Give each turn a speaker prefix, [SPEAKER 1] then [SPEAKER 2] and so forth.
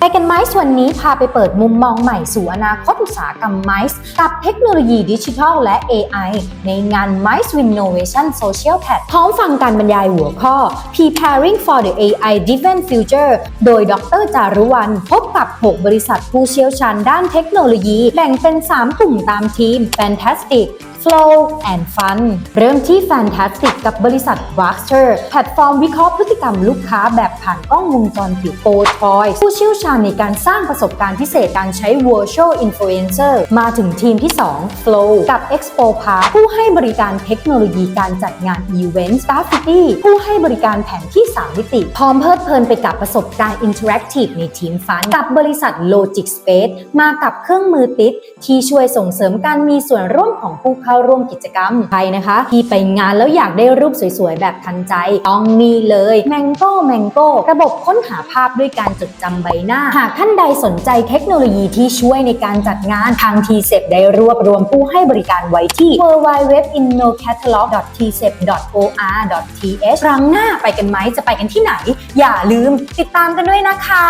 [SPEAKER 1] ไปกันไมซ์วันนี้พาไปเปิดมุมมองใหม่สู่อนาคตอุตสาหกรรมไมซ์กับเทคโนโลยีดิจิทัลและ AI ในงาน Mice Innovation Social Pad พร้อมฟังการบรรยายหัวข้อ Preparing for the AI Driven Future โดยดรจารุวรรณพบกับ 6 บริษัทผู้เชี่ยวชาญด้านเทคโนโลยี แบ่งเป็น 3 กลุ่มตามทีม Fantastic Flow and Fun เริ่มที่ Fantastic กับบริษัท w a x t e r แพลตฟอร์มวิเคราะห์พฤติกรรมลูกค้าแบบผ่านกล้องวงจรปิดโปรทอยผู้เชี่ยวชาญในการสร้างประสบการณ์พิเศษการใช้ Virtual Influencer มาถึงทีมที่ 2 Flow กับ Expo Park ผู้ให้บริการเทคโนโลยีการจัดงาน Event Graffiti ผู้ให้บริการแผนที่ 3 มิติ พร้อมเพลิดเพลินไปกับประสบการณ์ Interactive ในทีมฟัน กับบริษัท Logic Space มากับเครื่องมือติด ที่ช่วยส่งเสริมการมีส่วนร่วมของผู้เข้าข้าร่วมกิจกรรมใครนะคะ ที่ไปงานแล้วอยากได้รูปสวยๆ แบบทันใจ ต้องนี่เลย Mango Mango ระบบค้นหาภาพด้วยการจดจำใบหน้า หากท่านใดสนใจเทคโนโลยีที่ช่วยในการจัดงานทางทีเซได้รวบรวมผู้ให้บริการไว้ที่ www.innocatalog.tcep.or.th ครั้งหน้าไปกันไหมจะไปกันที่ไหน อย่าลืมติดตามกันด้วยนะคะ